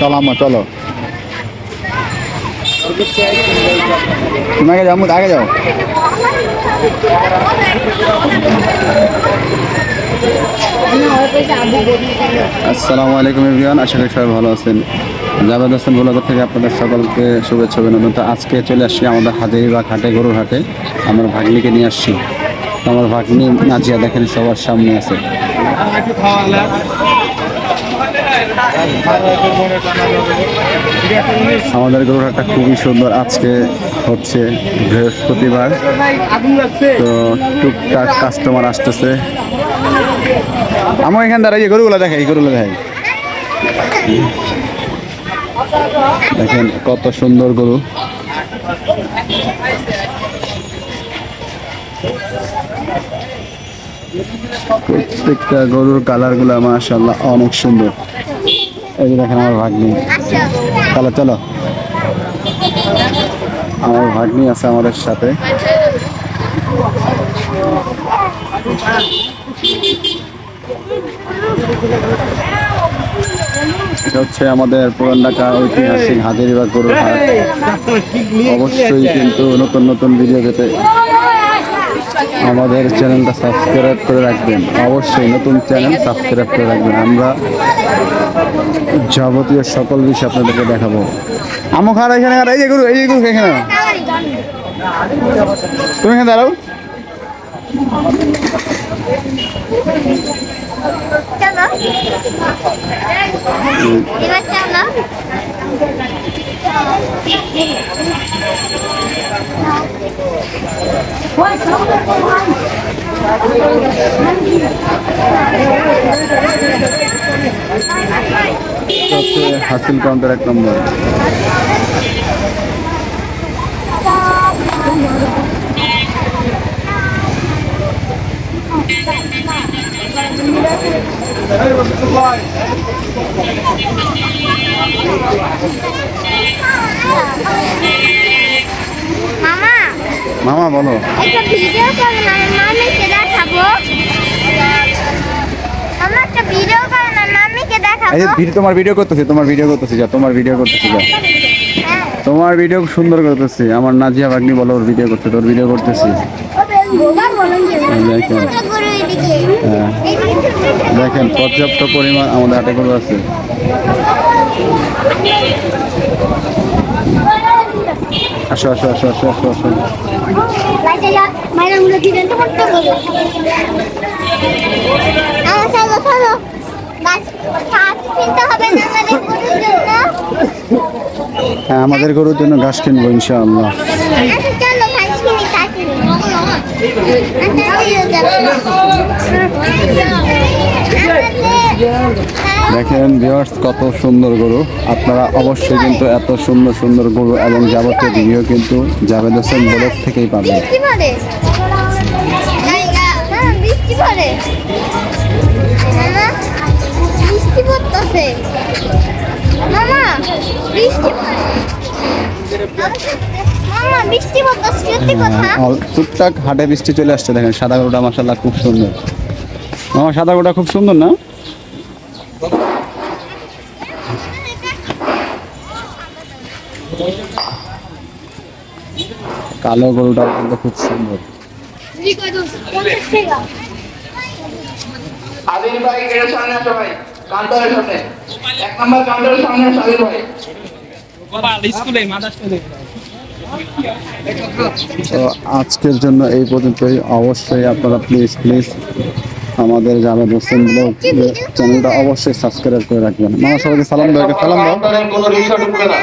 চলো আম্মা, চলো। তুমি আগে যাও আগে যাও। আসসালামু আলাইকুম এভরিওয়ান, আশা করি সবাই ভালো আছেন। জাভেদ হাসান ব্লগার থেকে আপনাদের সকলকে শুভেচ্ছা, অভিনন্দন। তো আজকে চলে আসছি আমাদের হাজারিবাগ হাটে, গরুর হাটে। আমার ভাগ্নিকে নিয়ে আসছি। আমার ভাগ্নি নাচিয়া দেখেন, সবার সামনে আছে। আমাদের হাটটা খুবই সুন্দর, আজকে হচ্ছে বৃহস্পতিবার। তো টুকটাক কাস্টমার আসতেছে। আমার এখানে দাঁড়াই গরুগুলো দেখাই গরুগুলো দেখাই। দেখেন কত সুন্দর গরু। প্রত্যেকটা গরুর কালারগুলো মাশাল্লাহ অনেক সুন্দর। এই যে দেখেন আমার ভাগ্নি। চলো চলো। আমার ভাগ্নি আছে আমাদের সাথে। এটা হচ্ছে আমাদের পুরান ঢাকা ঐতিহাসিক হাজারিবাগ গরুর হাট। অবশ্যই কিন্তু নতুন নতুন ভিডিও পেতে আমাদের চ্যানেলটা সাবস্ক্রাইব করে রাখবেন। অবশ্যই নতুন চ্যানেল সাবস্ক্রাইব করে রাখবেন। আমরা যাবতীয় সকল বিষয় আপনাদেরকে দেখাবো। আমো এখানে এই যে গরু, এই গরু, এখানে তুমি এখানে দাঁড়াও। চলো এবার চলো এটা হচ্ছে হাসিল কাউন্টার এক নম্বর মামা মামা বলো। একটা ভিডিও করুন আমি মামিকে দেখাবো? আমার একটা ভিডিও করুন আমি মামিকে দেখাবো? এই ভিডিও তোমার ভিডিও করতেছি তোমার ভিডিও করতেছি যা তোমার ভিডিও করতেছি যা। তোমার ভিডিও সুন্দর করতেছি আমার নাজিয়া ভাগ্নি বলো ওর ভিডিও করতে তোর ভিডিও করতেছি। দেখেন পর্যাপ্ত পরিমাণ আমাদের হাটে গরু আছে। আসো আসো আসো আসো আসো আসো। হ্যাঁ আমাদের গরুর জন্য ঘাস কিনবো ইনশাআল্লাহ। আচ্ছা চলো। দেখেন ভিউয়ার্স কত সুন্দর গরু। আপনারা অবশ্যই কিন্তু এত সুন্দর সুন্দর গরু এবং যাবতীয় ভিডিও কিন্তু জাভেদ হোসেন ব্লগ থেকেই পাবেন। হ্যাঁ টুকটাক হাটে বৃষ্টি চলে আসছে দেখেন সাদা গরুটা মাসাল্লাহ খুব সুন্দর। আমার সাদা গরুটা খুব সুন্দর না? কালো গরুটা কিন্তু খুব সুন্দর। আদিল ভাই গেটের সামনে আসো ভাই কাউন্টারের সামনে। এক নম্বর কাউন্টারের সামনে আসো আদিল ভাই। স্কুলে মাদার স্কুলে তো আজকের জন্য এই পর্যন্তই। অবশ্যই আপনারা প্লিজ প্লিজ আমাদের জাভেদ হোসেন ব্লগ চ্যানেলটা অবশ্যই সাবস্ক্রাইব করে রাখবেন। মামা সবাইকে সালাম দাও সালাম দাও। কোনো রিক্সা ঢুকবে না।